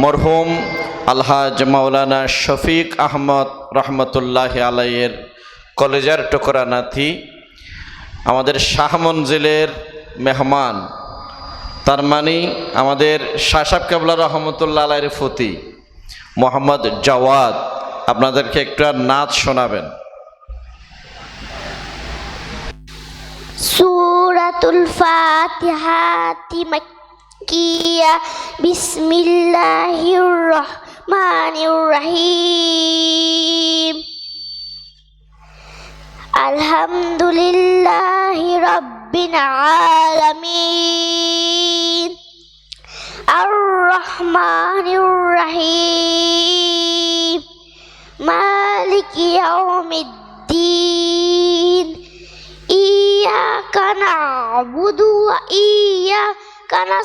মরহুম আলহাজ মাওলানা শফিক আহমদ রহমতুল্লাহ আলাইয়ের কলেজার টুকরা নাথি আমাদের শাহ মঞ্জিলের মেহমান, তার মানে আমাদের শাসাব কেবলা রহমতুল্লাহ আলাইয়ের ফতি, মোহাম্মদ জাওয়াদ। আপনাদেরকে একটু নাচ শোনাবেন। সুরাতুল ফাতিহাতি কিয়া বিসমিল্লাহির রহমানির রহিম। আলহামদুলিল্লাহি রব্বিল আলামিন। আর রহমানির রহিম। মালিক ইয়াউমিদ্দিন। ইয়া কানা বুধু ইয়া কানা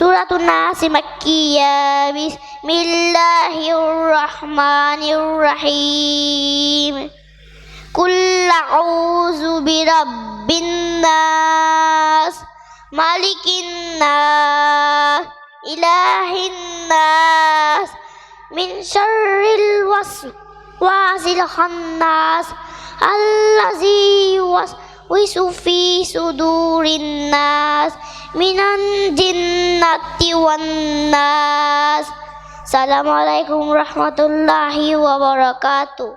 سورة الناس مكية. بسم الله الرحمن الرحيم. قل أعوذ برب الناس ملك الناس إله الناس من شر الوسواس الخناس الذي يوسوس في صدور الناس من الجنة والناس السلام عليكم ورحمة الله وبركاته